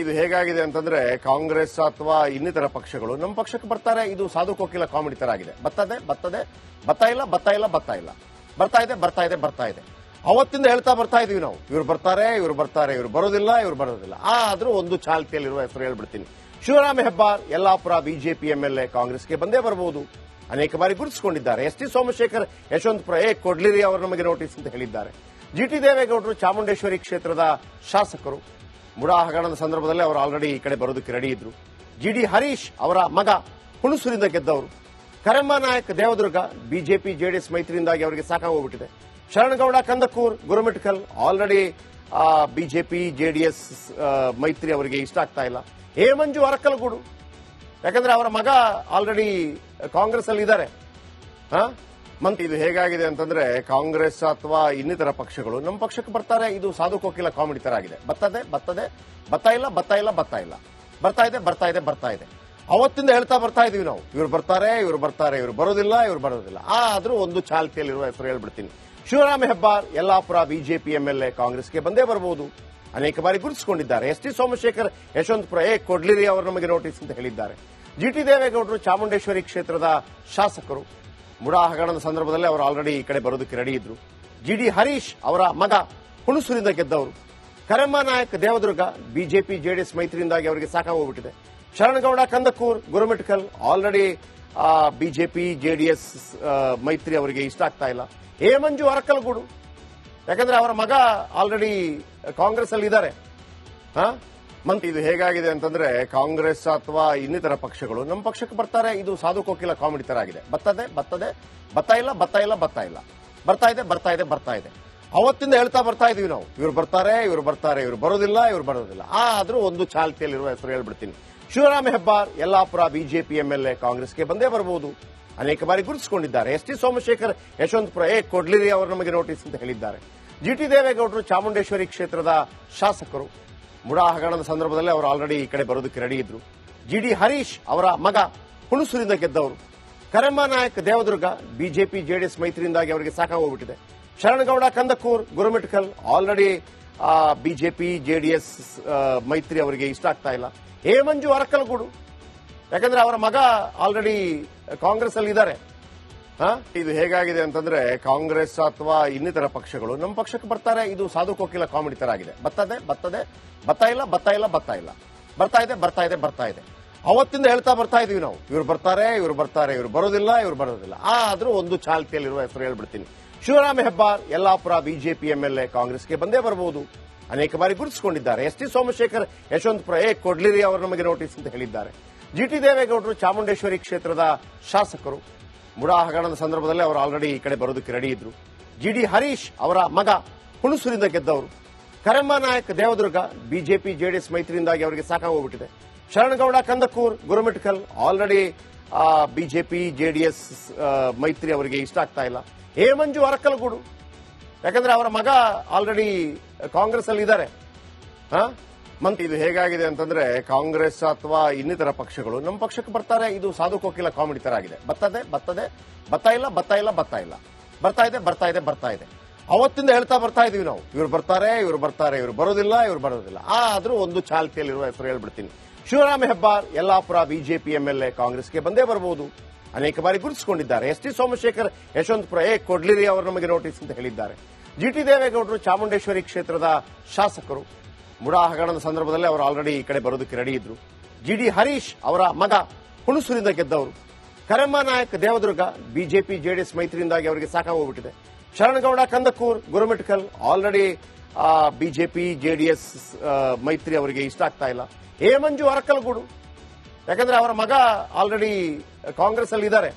ಇದು ಹೇಗಾಗಿದೆ ಅಂತಂದ್ರೆ ಕಾಂಗ್ರೆಸ್ ಅಥವಾ ಇನ್ನಿತರ ಪಕ್ಷಗಳು ನಮ್ಮ ಪಕ್ಷಕ್ಕೆ ಬರ್ತಾರೆ, ಇದು ಸಾಧು ಕೋಕಿಲ ಕಾಮಿಡಿ ತರ ಆಗಿದೆ. ಬತ್ತದೆ ಬತ್ತದೆ ಬರ್ತಾ ಇಲ್ಲ ಬರ್ತಾ ಇಲ್ಲ ಬರ್ತಾ ಇಲ್ಲ. ಬರ್ತಾ ಇದೆ ಬರ್ತಾ ಇದೆ ಬರ್ತಾ ಇದೆ. ಅವತ್ತಿಂದ ಹೇಳ್ತಾ ಬರ್ತಾ ಇದೀವಿ ನಾವು. ಇವ್ರು ಬರ್ತಾರೆ ಇವ್ರು ಬರ್ತಾರೆ, ಇವ್ರು ಬರೋದಿಲ್ಲ ಇವ್ರು ಬರೋದಿಲ್ಲ. ಆದ್ರೂ ಒಂದು ಚಾಲ್ತಿಯಲ್ಲಿರುವ ಹೆಸರು ಹೇಳ್ಬಿಡ್ತೀನಿ. ಶಿವರಾಮ್ ಹೆಬ್ಬಾರ್, ಯಲ್ಲಾಪುರ ಬಿಜೆಪಿ ಎಂಎಲ್ಎ ಕಾಂಗ್ರೆಸ್ಗೆ ಬಂದೇ ಬರಬಹುದು ಅನೇಕ ಬಾರಿ ಗುರುತಿಸಿಕೊಂಡಿದ್ದಾರೆ. ಎಸ್ ಟಿ ಸೋಮಶೇಖರ್, ಯಶವಂತಪುರ, ಏ, ಕೊಡ್ಲಿರಿ ಅವರು ನಮಗೆ ನೋಟಿಸ್ ಅಂತ ಹೇಳಿದ್ದಾರೆ. ಜಿ ಟಿ ದೇವೇಗೌಡರು ಚಾಮುಂಡೇಶ್ವರಿ ಕ್ಷೇತ್ರದ ಶಾಸಕರು. ಮುಡಾ ಹಗರಣದ ಸಂದರ್ಭದಲ್ಲಿ ಅವರು ಆಲ್ರೆಡಿ ಈ ಕಡೆ ಬರೋದಕ್ಕೆ ರೆಡಿ ಇದ್ರು. ಜಿ ಡಿ ಹರೀಶ್ ಅವರ ಮಗ ಹುಣಸೂರಿಂದ ಗೆದ್ದವರು. ಕರೆಂಬ ನಾಯಕ್ ದೇವದುರ್ಗ, ಬಿಜೆಪಿ, ಜೆಡಿಎಸ್ ಮೈತ್ರಿಯಿಂದಾಗಿ ಅವರಿಗೆ ಸಾಕಾಗೋಗ್ಬಿಟ್ಟಿದೆ. Sharanagouda, Kandakur, Gurmitkal already BJP, JDS ಮೈತ್ರಿ ಅವರಿಗೆ ಇಷ್ಟ ಆಗ್ತಾ ಇಲ್ಲ. ಹೇಮಂಜು ಅರಕಲಗೂಡು. ಯಾಕಂದ್ರೆ ಅವರ ಮಗ ಆಲ್ರೆಡಿ ಕಾಂಗ್ರೆಸ್ ಅಲ್ಲಿ ಇದ್ದಾರೆ ಮಂತ್ ಇದು ಹೇಗಾಗಿದೆ ಅಂತಂದ್ರೆ ಕಾಂಗ್ರೆಸ್ ಅಥವಾ ಇನ್ನಿತರ ಪಕ್ಷಗಳು ನಮ್ಮ ಪಕ್ಷಕ್ಕೆ ಬರ್ತಾರೆ, ಇದು ಸಾಧು ಕೋಕಿಲ ಕಾಮಿಡಿ ತರ ಆಗಿದೆ. ಬತ್ತದೆ ಬತ್ತದೆ ಬತ್ತಾ ಇಲ್ಲ, ಬರ್ತಾ ಇಲ್ಲ ಬರ್ತಾ ಇಲ್ಲ. ಬರ್ತಾ ಇದೆ ಬರ್ತಾ ಇದೆ ಬರ್ತಾ ಇದೆ. ಅವತ್ತಿಂದ ಹೇಳ್ತಾ ಬರ್ತಾ ಇದೀವಿ ನಾವು. ಇವ್ರು ಬರ್ತಾರೆ ಇವ್ರು ಬರ್ತಾರೆ, ಇವ್ರು ಬರೋದಿಲ್ಲ ಇವ್ರು ಬರೋದಿಲ್ಲ. ಆದ್ರೂ ಒಂದು ಚಾಲ್ತಿಯಲ್ಲಿರುವ ಹೆಸರು ಹೇಳ್ಬಿಡ್ತೀನಿ. ಶಿವರಾಮ ಹೆಬ್ಬಾರ್, ಯಲ್ಲಾಪುರ ಬಿಜೆಪಿ ಎಂಎಲ್ಎ ಕಾಂಗ್ರೆಸ್ಗೆ ಬಂದೇ ಬರಬಹುದು ಅನೇಕ ಬಾರಿ ಗುರುತಿಸಿಕೊಂಡಿದ್ದಾರೆ. ಎಸ್ ಟಿ ಸೋಮಶೇಖರ್ ಯಶವಂತಪುರ ಏ ಕೊಡ್ಲಿರಿ ಅವರು ನಮಗೆ ನೋಟಿಸ್ ಅಂತ ಹೇಳಿದ್ದಾರೆ. ಜಿ ಟಿ ದೇವೇಗೌಡರು ಚಾಮುಂಡೇಶ್ವರಿ ಕ್ಷೇತ್ರದ ಶಾಸಕರು. ಮುಡಾ ಹಗರಣದ ಸಂದರ್ಭದಲ್ಲಿ ಅವರು ಆಲ್ರೆಡಿ ಈ ಕಡೆ ಬರೋದಕ್ಕೆ ರೆಡಿ ಇದ್ರು. ಜಿ ಡಿ ಹರೀಶ್ ಅವರ ಮಗ ಹುಣಸೂರಿಂದ ಗೆದ್ದವರು. ಕರಮ್ಮ ನಾಯಕ್ ದೇವದುರ್ಗ, ಬಿಜೆಪಿ, ಜೆಡಿಎಸ್ ಮೈತ್ರಿಯಿಂದಾಗಿ ಅವರಿಗೆ ಸಾಕಾಗೋಗ್ಬಿಟ್ಟಿದೆ Sharanagouda, Kandakur, Gurmitkal already BJP, JDS ಮೈತ್ರಿ ಅವರಿಗೆ ಇಷ್ಟ ಆಗ್ತಾ ಇಲ್ಲ. ಹೇಮಂಜು ಮಂಜು ಅರಕಲಗೂಡು. ಯಾಕಂದ್ರೆ ಅವರ ಮಗ ಆಲ್ರೆಡಿ ಕಾಂಗ್ರೆಸ್ ಅಲ್ಲಿ ಇದ್ದಾರೆ ಮಂತ್ ಇದು ಹೇಗಾಗಿದೆ ಅಂತಂದ್ರೆ ಕಾಂಗ್ರೆಸ್ ಅಥವಾ ಇನ್ನಿತರ ಪಕ್ಷಗಳು ನಮ್ಮ ಪಕ್ಷಕ್ಕೆ ಬರ್ತಾರೆ, ಇದು ಸಾಧು ಕೋಕಿಲ ಕಾಮಿಡಿ ತರ ಆಗಿದೆ. ಬರ್ತದೆ ಬತ್ತದೆ ಬತ್ತಾ ಇಲ್ಲ, ಬರ್ತಾ ಇಲ್ಲ ಬರ್ತಾ ಇಲ್ಲ. ಬರ್ತಾ ಇದೆ ಬರ್ತಾ ಇದೆ ಬರ್ತಾ ಇದೆ. ಅವತ್ತಿಂದ ಹೇಳ್ತಾ ಬರ್ತಾ ಇದೀವಿ ನಾವು. ಇವ್ರು ಬರ್ತಾರೆ ಇವ್ರು ಬರ್ತಾರೆ, ಇವ್ರು ಬರೋದಿಲ್ಲ ಇವ್ರು ಬರೋದಿಲ್ಲ. ಆದ್ರೂ ಒಂದು ಚಾಲ್ತಿಯಲ್ಲಿರುವ ಹೆಸರು ಹೇಳ್ಬಿಡ್ತೀನಿ. ಶಿವರಾಮ ಹೆಬ್ಬಾರ್, ಯಲ್ಲಾಪುರ ಬಿಜೆಪಿ ಎಂಎಲ್ಎ ಕಾಂಗ್ರೆಸ್ಗೆ ಬಂದೇ ಬರಬಹುದು ಅನೇಕ ಬಾರಿ ಗುರುತಿಸಿಕೊಂಡಿದ್ದಾರೆ. ಎಸ್ ಟಿ ಸೋಮಶೇಖರ್, ಯಶವಂತಪುರ, ಏ ಕೊಡ್ಲಿರಿ ಅವರು ನಮಗೆ ನೋಟಿಸ್ ಅಂತ ಹೇಳಿದ್ದಾರೆ. ಜಿ ಟಿ ದೇವೇಗೌಡರು ಚಾಮುಂಡೇಶ್ವರಿ ಕ್ಷೇತ್ರದ ಶಾಸಕರು. ಮುಡಾ ಹಗರಣದ ಸಂದರ್ಭದಲ್ಲಿ ಅವರು ಆಲ್ರೆಡಿ ಈ ಕಡೆ ಬರೋದಕ್ಕೆ ರೆಡಿ ಇದ್ರು. ಜಿ ಡಿ ಹರೀಶ್ ಅವರ ಮಗ ಹುಣಸೂರಿಂದ ಗೆದ್ದವರು. ಕರೆಮ್ಮ ನಾಯಕ್ ದೇವದುರ್ಗ, ಬಿಜೆಪಿ, ಜೆಡಿಎಸ್ ಮೈತ್ರಿಯಿಂದಾಗಿ ಅವರಿಗೆ ಸಾಕಾಗೋಗ್ಬಿಟ್ಟಿದೆ. Sharanagouda Kandakur, Gurmitkal already BJP, JDS ಮೈತ್ರಿ ಅವರಿಗೆ ಇಷ್ಟ ಆಗ್ತಾ ಇಲ್ಲ. ಹೇಮಂಜು ಅರಕಲಗೂಡು. ಯಾಕಂದ್ರೆ ಅವರ ಮಗ ಆಲ್ರೆಡಿ ಕಾಂಗ್ರೆಸ್ ಅಲ್ಲಿ ಇದ್ದಾರೆ ಇದು ಹೇಗಾಗಿದೆ ಅಂತಂದ್ರೆ ಕಾಂಗ್ರೆಸ್ ಅಥವಾ ಇನ್ನಿತರ ಪಕ್ಷಗಳು ನಮ್ಮ ಪಕ್ಷಕ್ಕೆ ಬರ್ತಾರೆ. ಇದು ಸಾಧು ಕೋಕಿಲ ಕಾಮಿಡಿ ತರ ಆಗಿದೆ. ಬತ್ತದೆ ಬತ್ತದೆ ಬರ್ತಾ ಇಲ್ಲ ಬತ್ತಾ ಇಲ್ಲ, ಬರ್ತಾ ಇಲ್ಲ. ಬರ್ತಾ ಇದೆ ಬರ್ತಾ ಇದೆ ಬರ್ತಾ ಇದೆ. ಅವತ್ತಿಂದ ಹೇಳ್ತಾ ಬರ್ತಾ ಇದೀವಿ ನಾವು. ಇವ್ರು ಬರ್ತಾರೆ ಇವ್ರು ಬರ್ತಾರೆ, ಇವ್ರು ಬರೋದಿಲ್ಲ ಇವ್ರು ಬರೋದಿಲ್ಲ. ಆದ್ರೂ ಒಂದು ಚಾಲ್ತಿಯಲ್ಲಿರುವ ಹೆಸರು ಹೇಳ್ಬಿಡ್ತೀನಿ. ಶಿವರಾಮ್ ಹೆಬ್ಬಾರ್, ಯಲ್ಲಾಪುರ ಬಿಜೆಪಿ ಎಂಎಲ್ಎ ಕಾಂಗ್ರೆಸ್ಗೆ ಬಂದೇ ಬರಬಹುದು ಅನೇಕ ಬಾರಿ ಗುರುತಿಸಿಕೊಂಡಿದ್ದಾರೆ. ಎಸ್ ಟಿ ಸೋಮಶೇಖರ್ ಯಶವಂತಪುರ ಏ, ಕೊಡ್ಲಿರಿ ಅವರು ನಮಗೆ ನೋಟಿಸ್ ಅಂತ ಹೇಳಿದ್ದಾರೆ. ಜಿ ಟಿ ದೇವೇಗೌಡರು ಚಾಮುಂಡೇಶ್ವರಿ ಕ್ಷೇತ್ರದ ಶಾಸಕರು. ಮುಡಾ ಹಗರಣದ ಸಂದರ್ಭದಲ್ಲಿ ಅವರು ಆಲ್ರೆಡಿ ಈ ಕಡೆ ಬರೋದಕ್ಕೆ ರೆಡಿ ಇದ್ರು. ಜಿ ಡಿ ಹರೀಶ್ ಅವರ ಮಗ ಹುಣಸೂರಿಂದ ಗೆದ್ದವರು. ಕರೆಂಬ ನಾಯಕ್ ದೇವದುರ್ಗ ಬಿಜೆಪಿ ಜೆಡಿಎಸ್ ಮೈತ್ರಿಯಿಂದಾಗಿ ಅವರಿಗೆ ಸಾಕಾಗೋಗ್ಬಿಟ್ಟಿದೆ. Sharanagouda Kandakur Gurmitkal already BJP JDS ಮೈತ್ರಿ ಅವರಿಗೆ ಇಷ್ಟ ಆಗ್ತಾ ಇಲ್ಲ. ಹೇಮಂಜು ಅರಕಲಗೂಡು. ಯಾಕಂದ್ರೆ ಅವರ ಮಗ ಆಲ್ರೆಡಿ ಕಾಂಗ್ರೆಸ್ ಅಲ್ಲಿ ಇದ್ದಾರೆ ಮಂತ್ ಇದು ಹೇಗಾಗಿದೆ ಅಂತಂದ್ರೆ ಕಾಂಗ್ರೆಸ್ ಅಥವಾ ಇನ್ನಿತರ ಪಕ್ಷಗಳು ನಮ್ಮ ಪಕ್ಷಕ್ಕೆ ಬರ್ತಾರೆ, ಇದು ಸಾಧು ಕೋಕಿಲ ಕಾಮಿಡಿ ತರ ಆಗಿದೆ. ಬತ್ತದೆ ಬತ್ತದೆ ಬತ್ತಾ ಇಲ್ಲ, ಬರ್ತಾ ಇಲ್ಲ ಬರ್ತಾ ಇಲ್ಲ. ಬರ್ತಾ ಇದೆ ಬರ್ತಾ ಇದೆ ಬರ್ತಾ ಇದೆ. ಅವತ್ತಿಂದ ಹೇಳ್ತಾ ಬರ್ತಾ ಇದೀವಿ ನಾವು. ಇವ್ರು ಬರ್ತಾರೆ ಇವ್ರು ಬರ್ತಾರೆ, ಇವ್ರು ಬರೋದಿಲ್ಲ ಇವ್ರು ಬರೋದಿಲ್ಲ. ಆದ್ರೂ ಒಂದು ಚಾಲ್ತಿಯಲ್ಲಿರುವ ಹೆಸರು ಹೇಳ್ಬಿಡ್ತೀನಿ. ಶಿವರಾಮ ಹೆಬ್ಬಾರ್, ಯಲ್ಲಾಪುರ ಬಿಜೆಪಿ ಎಂಎಲ್ಎ ಕಾಂಗ್ರೆಸ್ಗೆ ಬಂದೇ ಬರಬಹುದು ಅನೇಕ ಬಾರಿ ಗುರುತಿಸಿಕೊಂಡಿದ್ದಾರೆ. ಎಸ್ ಟಿ ಸೋಮಶೇಖರ್ ಯಶವಂತಪುರ ಏ, ಕೊಡ್ಲಿರಿ ಅವರು ನಮಗೆ ನೋಟಿಸ್ ಅಂತ ಹೇಳಿದ್ದಾರೆ. ಜಿ ಟಿ ದೇವೇಗೌಡರು ಚಾಮುಂಡೇಶ್ವರಿ ಕ್ಷೇತ್ರದ ಶಾಸಕರು. ಮುಡಾ ಹಗರಣದ ಸಂದರ್ಭದಲ್ಲಿ ಅವರು ಆಲ್ರೆಡಿ ಈ ಕಡೆ ಬರೋದಕ್ಕೆ ರೆಡಿ ಇದ್ರು. ಜಿ ಡಿ ಹರೀಶ್ ಅವರ ಮಗ ಹುಣಸೂರಿಂದ ಗೆದ್ದವರು. ಕರಮ್ಮ ನಾಯಕ್ ದೇವದುರ್ಗ, ಬಿಜೆಪಿ, ಜೆಡಿಎಸ್ ಮೈತ್ರಿಯಿಂದಾಗಿ ಅವರಿಗೆ ಸಾಕಾಗೋಗ್ಬಿಟ್ಟಿದೆ Sharanagouda, Kandakur, Gurmitkal already BJP, JDS ಮೈತ್ರಿ ಅವರಿಗೆ ಇಷ್ಟ ಆಗ್ತಾ ಇಲ್ಲ. ಹೇಮಂಜು ಮಂಜು ಅರಕಲಗೂಡು. ಯಾಕಂದ್ರೆ ಅವರ ಮಗ ಆಲ್ರೆಡಿ ಕಾಂಗ್ರೆಸ್ ಅಲ್ಲಿ ಇದ್ದಾರೆ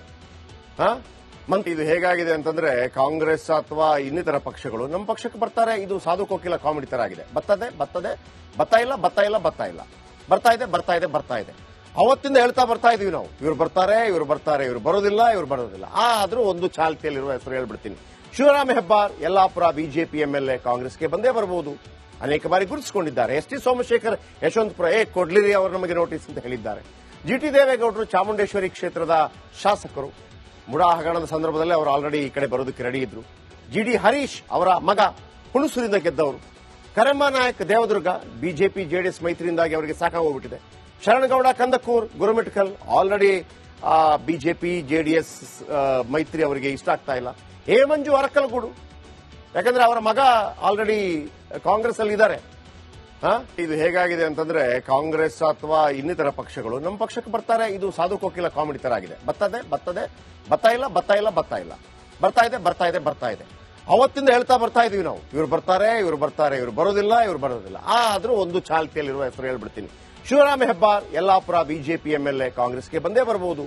ಮಂತ್ ಇದು ಹೇಗಾಗಿದೆ ಅಂತಂದ್ರೆ ಕಾಂಗ್ರೆಸ್ ಅಥವಾ ಇನ್ನಿತರ ಪಕ್ಷಗಳು ನಮ್ಮ ಪಕ್ಷಕ್ಕೆ ಬರ್ತಾರೆ, ಇದು ಸಾಧು ಕೋಕಿಲ ಕಾಮಿಡಿ ತರ ಆಗಿದೆ. ಬರ್ತದೆ ಬತ್ತದೆ ಬತ್ತಾ ಇಲ್ಲ, ಬರ್ತಾ ಇಲ್ಲ ಬರ್ತಾ ಇಲ್ಲ. ಬರ್ತಾ ಇದೆ ಬರ್ತಾ ಇದೆ ಬರ್ತಾ ಇದೆ. ಅವತ್ತಿಂದ ಹೇಳ್ತಾ ಬರ್ತಾ ಇದೀವಿ ನಾವು. ಇವ್ರು ಬರ್ತಾರೆ ಇವ್ರು ಬರ್ತಾರೆ, ಇವ್ರು ಬರೋದಿಲ್ಲ ಇವ್ರು ಬರೋದಿಲ್ಲ. ಆದ್ರೂ ಒಂದು ಚಾಲ್ತಿಯಲ್ಲಿರುವ ಹೆಸರು ಹೇಳ್ಬಿಡ್ತೀನಿ. ಶಿವರಾಮ ಹೆಬ್ಬಾರ್, ಯಲ್ಲಾಪುರ ಬಿಜೆಪಿ ಎಂಎಲ್ಎ ಕಾಂಗ್ರೆಸ್ಗೆ ಬಂದೇ ಬರಬಹುದು ಅನೇಕ ಬಾರಿ ಗುರುತಿಸಿಕೊಂಡಿದ್ದಾರೆ. ಎಸ್ ಟಿ ಸೋಮಶೇಖರ್, ಯಶವಂತಪುರ, ಏ ಕೊಡ್ಲಿರಿ ಅವರು ನಮಗೆ ನೋಟಿಸ್ ಅಂತ ಹೇಳಿದ್ದಾರೆ. ಜಿ ಟಿ ದೇವೇಗೌಡರು ಚಾಮುಂಡೇಶ್ವರಿ ಕ್ಷೇತ್ರದ ಶಾಸಕರು. ಮುಡಾ ಹಗರಣದ ಸಂದರ್ಭದಲ್ಲಿ ಅವರು ಆಲ್ರೆಡಿ ಈ ಕಡೆ ಬರೋದಕ್ಕೆ ರೆಡಿ ಇದ್ರು. ಜಿ ಡಿ ಹರೀಶ್ ಅವರ ಮಗ ಹುಣಸೂರಿಂದ ಗೆದ್ದವರು. ಕರೆಮ್ಮ ನಾಯಕ್ ದೇವದುರ್ಗ, ಬಿಜೆಪಿ, ಜೆಡಿಎಸ್ ಮೈತ್ರಿಯಿಂದಾಗಿ ಅವರಿಗೆ ಸಾಕಾಗೋಗ್ಬಿಟ್ಟಿದೆ. Sharanagouda Kandakur, Gurmitkal already BJP, JDS ಮೈತ್ರಿ ಅವರಿಗೆ ಇಷ್ಟ ಆಗ್ತಾ ಇಲ್ಲ. ಹೇಮಂಜು ಅರಕಲಗೂಡು. ಯಾಕಂದ್ರೆ ಅವರ ಮಗ ಆಲ್ರೆಡಿ ಕಾಂಗ್ರೆಸ್ ಅಲ್ಲಿ ಇದ್ದಾರೆ? ಇದು ಹೇಗಾಗಿದೆ ಅಂತಂದ್ರೆ ಕಾಂಗ್ರೆಸ್ ಅಥವಾ ಇನ್ನಿತರ ಪಕ್ಷಗಳು ನಮ್ಮ ಪಕ್ಷಕ್ಕೆ ಬರ್ತಾರೆ. ಇದು ಸಾಧು ಕೋಕಿಲ ಕಾಮಿಡಿ ತರ ಆಗಿದೆ. ಬತ್ತದೆ ಬತ್ತದೆ ಬರ್ತಾ ಇಲ್ಲ ಬತ್ತಾ ಇಲ್ಲ, ಬರ್ತಾ ಇಲ್ಲ. ಬರ್ತಾ ಇದೆ ಬರ್ತಾ ಇದೆ ಬರ್ತಾ ಇದೆ. ಅವತ್ತಿಂದ ಹೇಳ್ತಾ ಬರ್ತಾ ಇದೀವಿ ನಾವು. ಇವ್ರು ಬರ್ತಾರೆ ಇವ್ರು ಬರ್ತಾರೆ, ಇವ್ರು ಬರೋದಿಲ್ಲ ಇವ್ರು ಬರೋದಿಲ್ಲ. ಆದ್ರೂ ಒಂದು ಚಾಲ್ತಿಯಲ್ಲಿರುವ ಹೆಸರು ಹೇಳ್ಬಿಡ್ತೀನಿ. ಶಿವರಾಮ ಹೆಬ್ಬಾರ್, ಯಲ್ಲಾಪುರ ಬಿಜೆಪಿ ಎಂಎಲ್ಎ ಕಾಂಗ್ರೆಸ್ಗೆ ಬಂದೇ ಬರಬಹುದು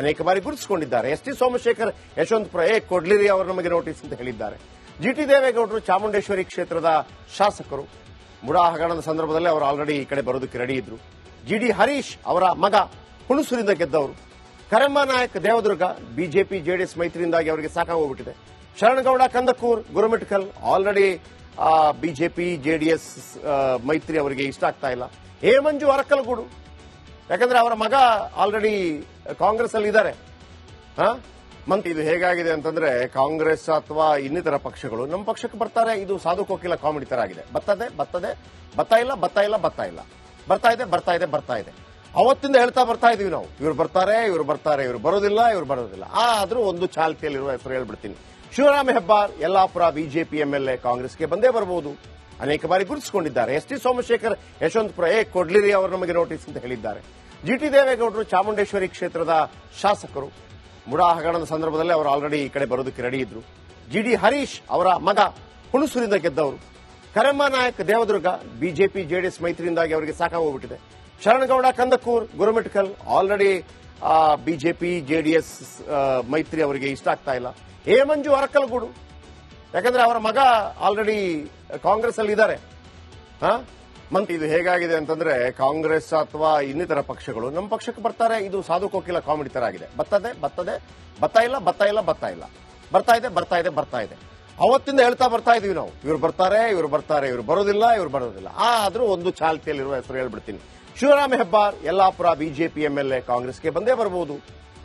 ಅನೇಕ ಬಾರಿ ಗುರುತಿಸಿಕೊಂಡಿದ್ದಾರೆ. ಎಸ್ ಟಿ ಸೋಮಶೇಖರ್ ಯಶವಂತಪುರ ಏ, ಕೊಡ್ಲಿರಿ ಅವರು ನಮಗೆ ನೋಟಿಸ್ ಅಂತ ಹೇಳಿದ್ದಾರೆ. ಜಿ ಟಿ ದೇವೇಗೌಡರು ಚಾಮುಂಡೇಶ್ವರಿ ಕ್ಷೇತ್ರದ ಶಾಸಕರು. ಮುಡಾ ಹಗರಣದ ಸಂದರ್ಭದಲ್ಲಿ ಅವರು ಆಲ್ರೆಡಿ ಈ ಕಡೆ ಬರೋದಕ್ಕೆ ರೆಡಿ ಇದ್ರು. ಜಿ ಡಿ ಹರೀಶ್ ಅವರ ಮಗ ಹುಣಸೂರಿಂದ ಗೆದ್ದವರು. ಕರೆಂಬ ನಾಯಕ್ ದೇವದುರ್ಗ ಬಿಜೆಪಿ ಜೆಡಿಎಸ್ ಮೈತ್ರಿಯಿಂದಾಗಿ ಅವರಿಗೆ ಸಾಕಾಗೋಗ್ಬಿಟ್ಟಿದೆ. Sharanagouda Kandakur Gurmitkal already BJP JDS ಮೈತ್ರಿ ಅವರಿಗೆ ಇಷ್ಟ ಆಗ್ತಾ ಇಲ್ಲ. ಹೇಮಂಜು ಅರಕಲಗೂಡು. ಯಾಕಂದ್ರೆ ಅವರ ಮಗ ಆಲ್ರೆಡಿ ಕಾಂಗ್ರೆಸ್ ಅಲ್ಲಿ ಇದ್ದಾರೆ? ಮಂತ್ ಇದು ಹೇಗಾಗಿದೆ ಅಂತಂದ್ರೆ ಕಾಂಗ್ರೆಸ್ ಅಥವಾ ಇನ್ನಿತರ ಪಕ್ಷಗಳು ನಮ್ಮ ಪಕ್ಷಕ್ಕೆ ಬರ್ತಾರೆ, ಇದು ಸಾಧು ಕೋಕಿಲ ಕಾಮಿಡಿ ತರ ಆಗಿದೆ. ಬತ್ತದೆ ಬತ್ತದೆ ಬರ್ತಾ ಇಲ್ಲ ಬರ್ತಾ ಇಲ್ಲ ಬರ್ತಾ ಇಲ್ಲ. ಬರ್ತಾ ಇದೆ ಬರ್ತಾ ಇದೆ ಬರ್ತಾ ಇದೆ. ಅವತ್ತಿಂದ ಹೇಳ್ತಾ ಬರ್ತಾ ಇದೀವಿ ನಾವು. ಇವ್ರು ಬರ್ತಾರೆ ಇವ್ರು ಬರ್ತಾರೆ, ಇವ್ರು ಬರೋದಿಲ್ಲ ಇವ್ರು ಬರೋದಿಲ್ಲ. ಆದ್ರೂ ಒಂದು ಚಾಲ್ತಿಯಲ್ಲಿರುವ ಹೆಸರು ಹೇಳ್ಬಿಡ್ತೀನಿ. ಶಿವರಾಮ ಹೆಬ್ಬಾರ್, ಯಲ್ಲಾಪುರ ಬಿಜೆಪಿ ಎಂಎಲ್ಎ ಕಾಂಗ್ರೆಸ್ಗೆ ಬಂದೇ ಬರಬಹುದು ಅನೇಕ ಬಾರಿ ಗುರುತಿಸಿಕೊಂಡಿದ್ದಾರೆ. ಎಸ್ ಟಿ ಸೋಮಶೇಖರ್ ಯಶವಂತಪುರ ಏ, ಕೊಡ್ಲಿರಿ ಅವರು ನಮಗೆ ನೋಟಿಸ್ ಅಂತ ಹೇಳಿದ್ದಾರೆ. ಜಿ ಟಿ ದೇವೇಗೌಡರು ಚಾಮುಂಡೇಶ್ವರಿ ಕ್ಷೇತ್ರದ ಶಾಸಕರು. ಮುಡಾ ಹಗರಣದ ಸಂದರ್ಭದಲ್ಲಿ ಅವರು ಆಲ್ರೆಡಿ ಈ ಕಡೆ ಬರೋದಕ್ಕೆ ರೆಡಿ ಇದ್ರು. ಜಿ ಡಿ ಹರೀಶ್ ಅವರ ಮಗ ಹುಣಸೂರಿಂದ ಗೆದ್ದವರು. ಕರಮ್ಮ ನಾಯಕ್ ದೇವದುರ್ಗ, ಬಿಜೆಪಿ, ಜೆಡಿಎಸ್ ಮೈತ್ರಿಯಿಂದಾಗಿ ಅವರಿಗೆ ಸಾಕಾಗೋಗ್ಬಿಟ್ಟಿದೆ Sharanagouda, Kandakur, Gurmitkal already BJP, JDS ಮೈತ್ರಿ ಅವರಿಗೆ ಇಷ್ಟ ಆಗ್ತಾ ಇಲ್ಲ. ಹೇ ಮಂಜು ಅರಕಲ್ಗೂಡು. ಯಾಕಂದ್ರೆ ಅವರ ಮಗ ಆಲ್ರೆಡಿ ಕಾಂಗ್ರೆಸ್ ಅಲ್ಲಿ ಇದ್ದಾರೆ? ಮಂತ್ ಇದು ಹೇಗಾಗಿದೆ ಅಂತಂದ್ರೆ ಕಾಂಗ್ರೆಸ್ ಅಥವಾ ಇನ್ನಿತರ ಪಕ್ಷಗಳು ನಮ್ಮ ಪಕ್ಷಕ್ಕೆ ಬರ್ತಾರೆ, ಇದು ಸಾಧು ಕೋಕಿಲ ಕಾಮಿಡಿ ತರ ಆಗಿದೆ. ಬರ್ತದೆ ಬತ್ತದೆ ಬತ್ತಾ ಇಲ್ಲ, ಬರ್ತಾ ಇಲ್ಲ ಬರ್ತಾ ಇಲ್ಲ. ಬರ್ತಾ ಇದೆ ಬರ್ತಾ ಇದೆ ಬರ್ತಾ ಇದೆ. ಅವತ್ತಿಂದ ಹೇಳ್ತಾ ಬರ್ತಾ ಇದೀವಿ ನಾವು. ಇವ್ರು ಬರ್ತಾರೆ ಇವ್ರು ಬರ್ತಾರೆ, ಇವ್ರು ಬರೋದಿಲ್ಲ ಇವ್ರು ಬರೋದಿಲ್ಲ. ಆದ್ರೂ ಒಂದು ಚಾಲ್ತಿಯಲ್ಲಿರುವ ಹೆಸರು ಹೇಳ್ಬಿಡ್ತೀನಿ. ಶಿವರಾಮ ಹೆಬ್ಬಾರ್, ಯಲ್ಲಾಪುರ ಬಿಜೆಪಿ ಎಂಎಲ್ಎ ಕಾಂಗ್ರೆಸ್ಗೆ ಬಂದೇ ಬರಬಹುದು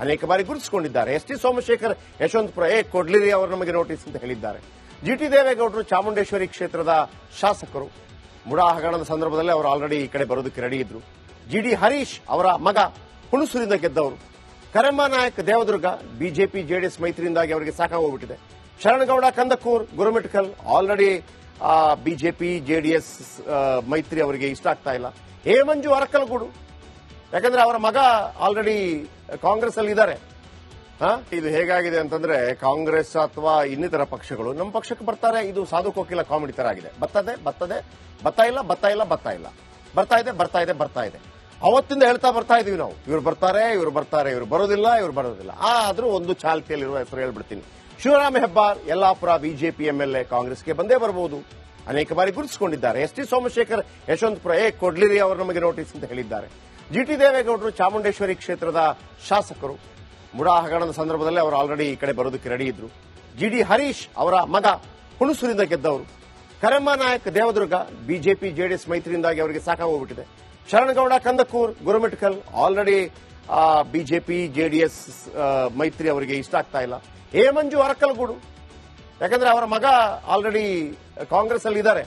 ಅನೇಕ ಬಾರಿ ಗುರುತಿಸಿಕೊಂಡಿದ್ದಾರೆ. ಎಸ್ ಟಿ ಸೋಮಶೇಖರ್, ಯಶವಂತಪುರ, ಏ ಕೊಡ್ಲಿರಿ ಅವರು ನಮಗೆ ನೋಟಿಸ್ ಅಂತ ಹೇಳಿದ್ದಾರೆ. ಜಿ ಟಿ ದೇವೇಗೌಡರು ಚಾಮುಂಡೇಶ್ವರಿ ಕ್ಷೇತ್ರದ ಶಾಸಕರು. ಮುಡಾ ಹಗರಣದ ಸಂದರ್ಭದಲ್ಲಿ ಅವರು ಆಲ್ರೆಡಿ ಈ ಕಡೆ ಬರೋದಕ್ಕೆ ರೆಡಿ ಇದ್ರು. ಜಿ ಡಿ ಹರೀಶ್ ಅವರ ಮಗ ಹುಣಸೂರಿಂದ ಗೆದ್ದವರು. ಕರೆಮ್ಮ ನಾಯಕ್ ದೇವದುರ್ಗ, ಬಿಜೆಪಿ, ಜೆಡಿಎಸ್ ಮೈತ್ರಿಯಿಂದಾಗಿ ಅವರಿಗೆ ಸಾಕಾಗೋಗ್ಬಿಟ್ಟಿದೆ. Sharanagouda Kandakur, Gurmitkal already BJP, JDS ಮೈತ್ರಿ ಅವರಿಗೆ ಇಷ್ಟ ಆಗ್ತಾ ಇಲ್ಲ. ಹೇಮಂಜು ಅರಕಲಗೂಡು. ಯಾಕಂದ್ರೆ ಅವರ ಮಗ ಆಲ್ರೆಡಿ ಕಾಂಗ್ರೆಸ್ ಅಲ್ಲಿ ಇದ್ದಾರೆ? ಇದು ಹೇಗಾಗಿದೆ ಅಂತಂದ್ರೆ ಕಾಂಗ್ರೆಸ್ ಅಥವಾ ಇನ್ನಿತರ ಪಕ್ಷಗಳು ನಮ್ಮ ಪಕ್ಷಕ್ಕೆ ಬರ್ತಾರೆ. ಇದು ಸಾಧು ಕೋಕಿಲ ಕಾಮಿಡಿ ತರ ಆಗಿದೆ. ಬತ್ತದೆ ಬತ್ತದೆ, ಬತ್ತಾ ಇಲ್ಲ ಬತ್ತಾ ಇಲ್ಲ ಬರ್ತಾ ಇಲ್ಲ. ಬರ್ತಾ ಇದೆ ಬರ್ತಾ ಇದೆ ಬರ್ತಾ ಇದೆ. ಅವತ್ತಿಂದ ಹೇಳ್ತಾ ಬರ್ತಾ ಇದೀವಿ ನಾವು. ಇವ್ರು ಬರ್ತಾರೆ ಇವ್ರು ಬರ್ತಾರೆ, ಇವ್ರು ಬರೋದಿಲ್ಲ ಇವ್ರು ಬರೋದಿಲ್ಲ. ಆದ್ರೂ ಒಂದು ಚಾಲ್ತಿಯಲ್ಲಿರುವ ಹೆಸರು ಹೇಳ್ಬಿಡ್ತೀನಿ. ಶಿವರಾಮ ಹೆಬ್ಬಾರ್, ಯಲ್ಲಾಪುರ ಬಿಜೆಪಿ ಎಂಎಲ್ಎ ಕಾಂಗ್ರೆಸ್ಗೆ ಬಂದೇ ಬರಬಹುದು ಅನೇಕ ಬಾರಿ ಗುರುತಿಸಿಕೊಂಡಿದ್ದಾರೆ. ಎಸ್ ಟಿ ಸೋಮಶೇಖರ್, ಯಶವಂತಪುರ, ಏ, ಕೊಡ್ಲಿರಿ ಅವರು ನಮಗೆ ನೋಟಿಸ್ ಅಂತ ಹೇಳಿದ್ದಾರೆ. ಜಿ ಟಿ ದೇವೇಗೌಡರು ಚಾಮುಂಡೇಶ್ವರಿ ಕ್ಷೇತ್ರದ ಶಾಸಕರು. ಮುಡಾ ಹಗರಣದ ಸಂದರ್ಭದಲ್ಲಿ ಅವರು ಆಲ್ರೆಡಿ ಈ ಕಡೆ ಬರೋದಕ್ಕೆ ರೆಡಿ ಇದ್ರು. ಜಿ ಡಿ ಹರೀಶ್ ಅವರ ಮಗ ಹುಣಸೂರಿಂದ ಗೆದ್ದವರು. ಕರಮ್ಮ ನಾಯಕ್ ದೇವದುರ್ಗ, ಬಿಜೆಪಿ, ಜೆಡಿಎಸ್ ಮೈತ್ರಿಯಿಂದಾಗಿ ಅವರಿಗೆ ಸಾಕಾಗೋಗ್ಬಿಟ್ಟಿದೆ Sharanagouda Kandakur, Gurmitkal already BJP, JDS ಮೈತ್ರಿ ಅವರಿಗೆ ಇಷ್ಟ ಆಗ್ತಾ ಇಲ್ಲ. ಹೇಮಂಜು ಅರಕಲಗೂಡು. ಯಾಕಂದ್ರೆ ಅವರ ಮಗ ಆಲ್ರೆಡಿ ಕಾಂಗ್ರೆಸ್ ಅಲ್ಲಿ ಇದ್ದಾರೆ?